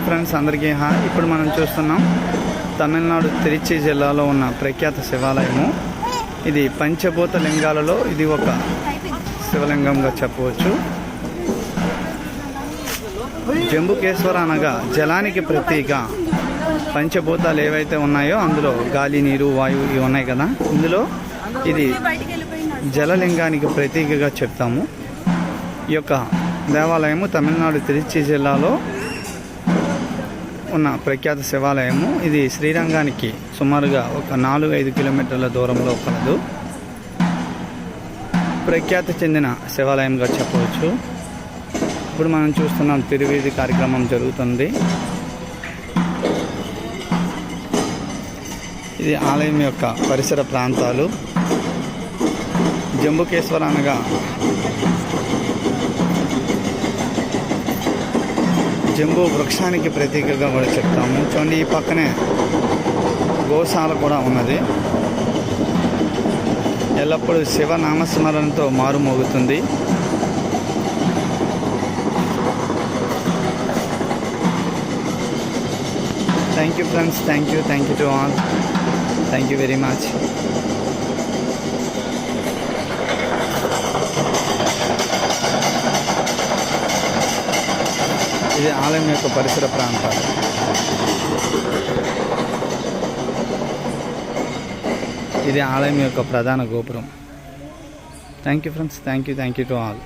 Hi friends అందరికీ hi. ఇప్పుడు మనం చూస్తున్నాం తమిళనాడు తిరుచి జిల్లాలో ఉన్న ప్రఖ్యాత శివాలయము. ఇది పంచభూత లింగాలలో ఇది ఒక శివలింగంగా చెప్పవచ్చు. జంబుకేశ్వర అనగా జలానికి ప్రతీక. పంచభూతాలు ఏవైతే ఉన్నాయో అందులో గాలి నీరు వాయువు ఇవి ఉన్నాయి కదా. ఇందులో ఇది జలలింగానికి ప్రతీకగా చెప్తాము. ఈ యొక్క దేవాలయము తమిళనాడు తిరుచి జిల్లాలో ఉన్న ప్రఖ్యాత శివాలయము. ఇది శ్రీరంగానికి సుమారుగా ఒక నాలుగు ఐదు కిలోమీటర్ల దూరంలో కలదు. ప్రఖ్యాతి చెందిన శివాలయంగా చెప్పవచ్చు. ఇప్పుడు మనం చూస్తున్నాం తిరువీధి కార్యక్రమం జరుగుతుంది. ఇది ఆలయం యొక్క పరిసర ప్రాంతాలు. జంబుకేశ్వర అనగా జంబూ వృక్షానికి ప్రతీకగా కూడా చెప్తాము చూడండి ఈ పక్కనే గోశాల కూడా ఉన్నది. ఎల్లప్పుడూ శివ నామస్మరణతో మారుమోగుతుంది. Thank you friends thank you thank you to all thank you very much ఇది ఆలయం యొక్క పరిసర ప్రాంతాలు. ఇది ఆలయం యొక్క ప్రధాన గోపురం. Thank you friends thank you thank you to all